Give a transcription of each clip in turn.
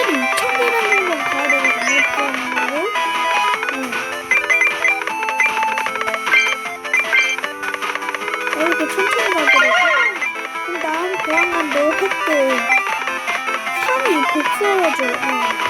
저 모텔이 2,000개라는 건 가야 되거든요. 네. 어, 이렇게 천천히 가더라고. 그럼 다음 보안관도 했대. 3이 복서죠. 네. 3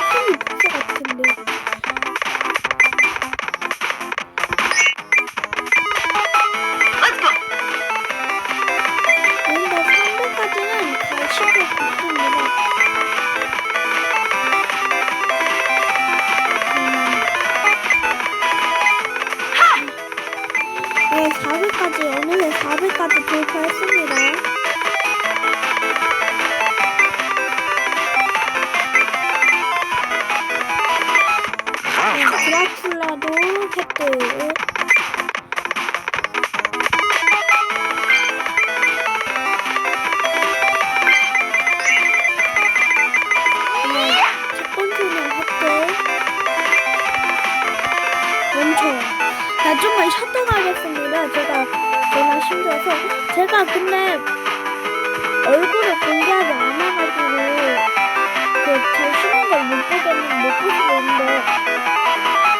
잘 못 보겠는 못 보시고 있는데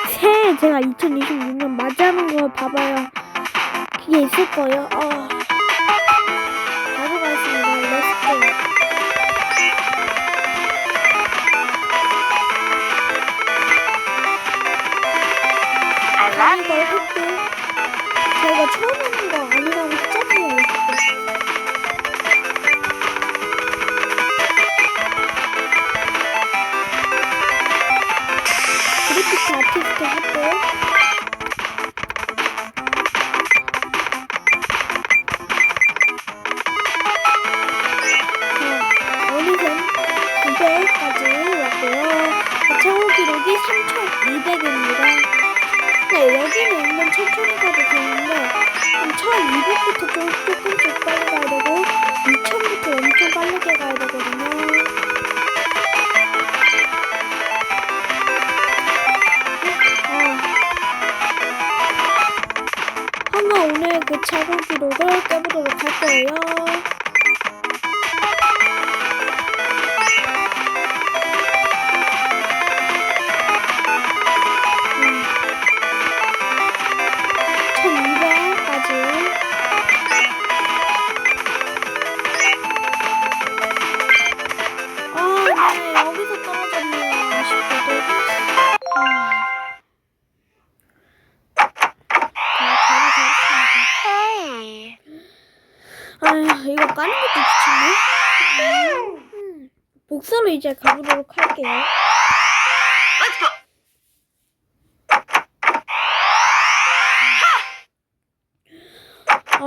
새해 제가 2026년 맞이하는 거 봐봐요. 그게 있을 거예요. 어. 그 최고 기록을 깨보도록 할 거예요.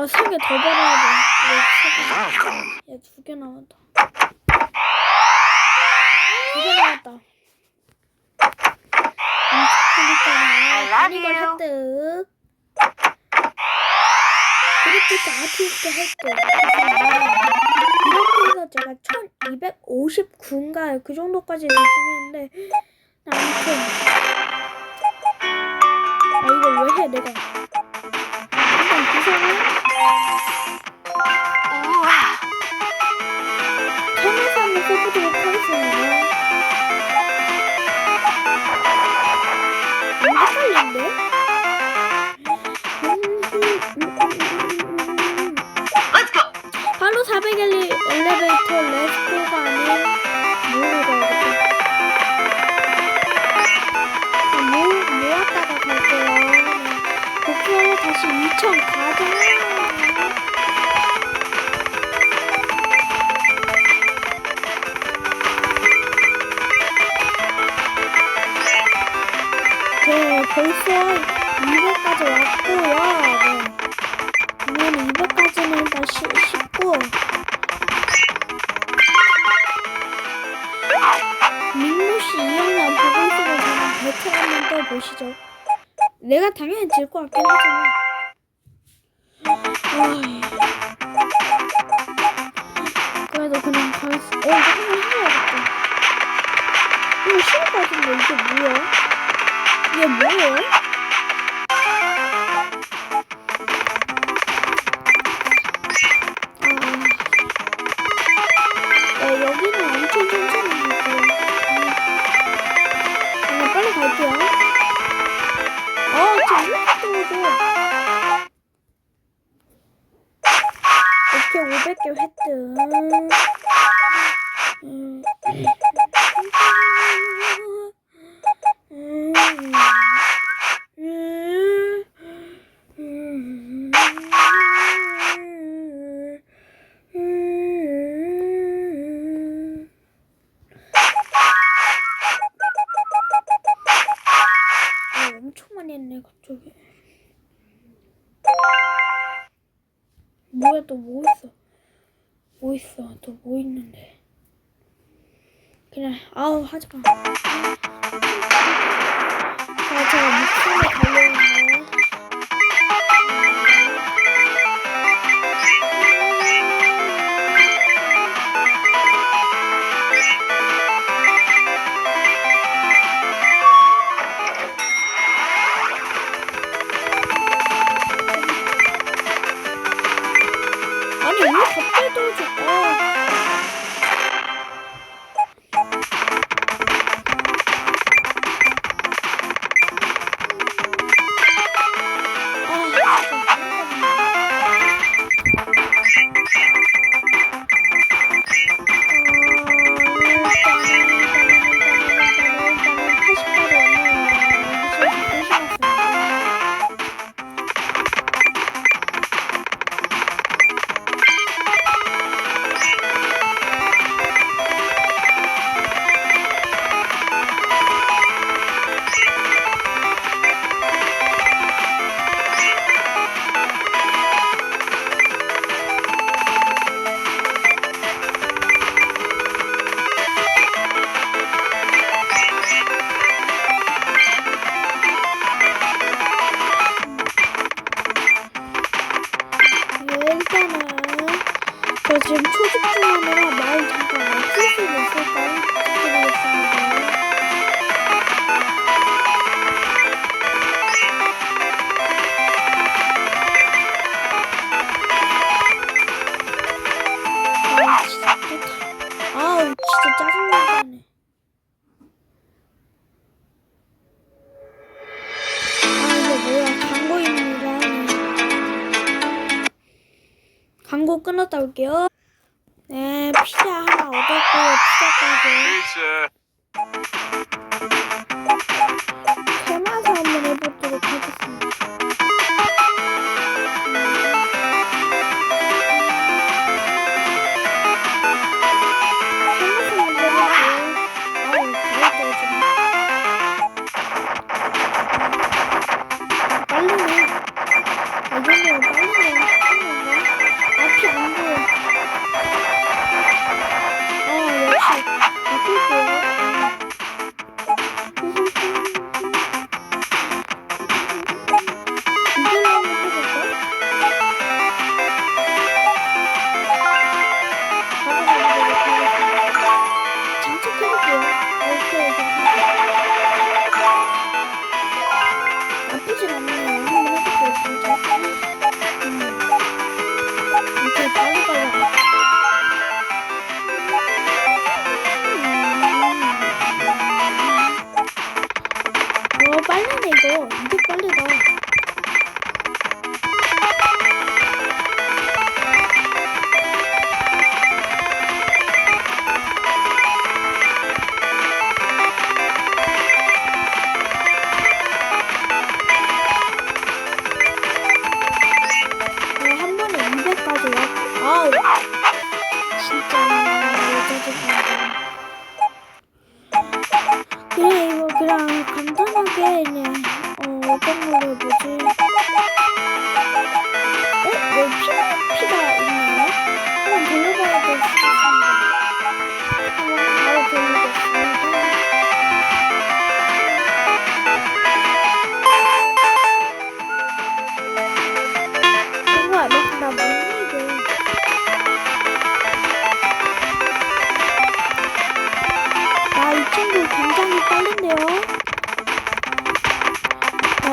아, 세개 더 벌어야 돼. 야, 두개 남았다. 두개 남았다. 음, 그러니까 이걸 획득. 그리고 아티스트 획득. 이렇게 해서 제가 1259인가요? 그 정도까지 달성했는데 아무튼 아 이걸 왜 해 내가 일단 구성을 캔에서 한번 써보도록 하겠습니다. 헷갈리는데? 바로 400 엘리, 엘리베이터 레스코가 아닌 뭐로 가야겠다. 아, 뭐, 모았다가 갈게요. 네. 복수하러 다시 2천 가자. 보시죠. 내가 당연히 질 것 같긴 하지만 어이. 그래도 그냥 갈 수... 어 이거 한번 해야겠다. 이거 쉬울 것 같은데 이게 뭐야? 이게 뭐예요? 아. 뺏겨 했든. 아, 엄청 많이 했네 갑자기 뭐야 또 뭐 있어 뭐 있어? 또 뭐 있는데? 그냥 아우 하지마. 자, 아, 제가 보고 끊었다 올게요. 네, 피자 하나 얻었고, 피자 가게.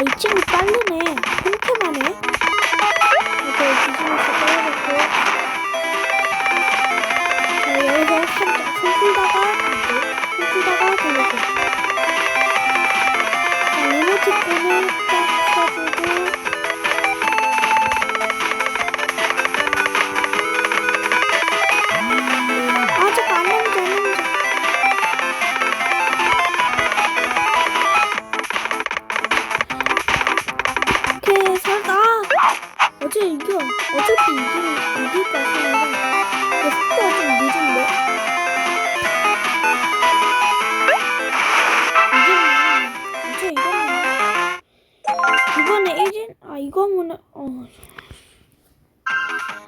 이 친구 빠르네. 통쾌하네 이렇게 기준에서 떨어졌고. 자, 여기서 살짝 풀다가, 풀다가 돌려줘 자, 이모티콘을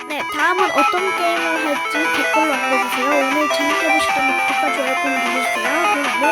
네, 다음은 어떤 게임을 할지 댓글로 알려주세요. 오늘 재밌게 보셨다면 구독과 좋아요 꼭 눌러주세요. 그럼 안녕.